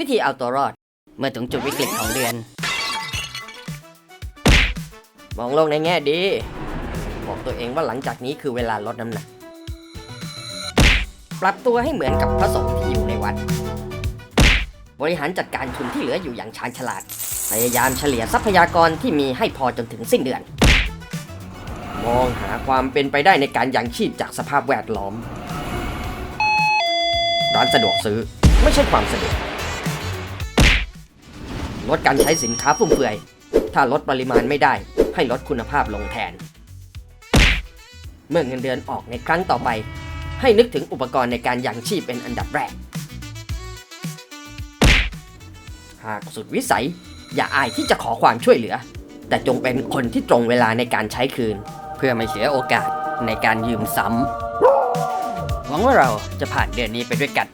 วิธีเอาตัวรอด เมื่อถึงจุดวิกฤตของเดือน มองโลกในแง่ดี บอกตัวเองว่าหลังจากนี้คือเวลาลดน้ำหนัก ปรับตัวให้เหมือนกับพระสงฆ์ที่อยู่ในวัด บริหารจัดการทุนที่เหลืออยู่อย่างชาญฉลาด พยายามเฉลี่ยทรัพยากรที่มีให้พอจนถึงสิ้นเดือน มองหาความเป็นไปได้ในการยังชีพจากสภาพแวดล้อม ร้านสะดวกซื้อไม่ใช่ความสะดวก ลดการใช้สินค้าฟุ่มเฟือย ถ้าลดปริมาณไม่ได้ ให้ลดคุณภาพลงแทน เมื่อเงินเดือนออกในครั้งต่อไป ให้นึกถึงอุปกรณ์ในการยังชีพเป็นอันดับแรก หากสุดวิสัย อย่าอายที่จะขอความช่วยเหลือ แต่จงเป็นคนที่ตรงเวลาในการใช้คืน เพื่อไม่เสียโอกาสในการยืมซ้ำหวังว่าเราจะผ่านเดือนนี้ไปด้วยกัน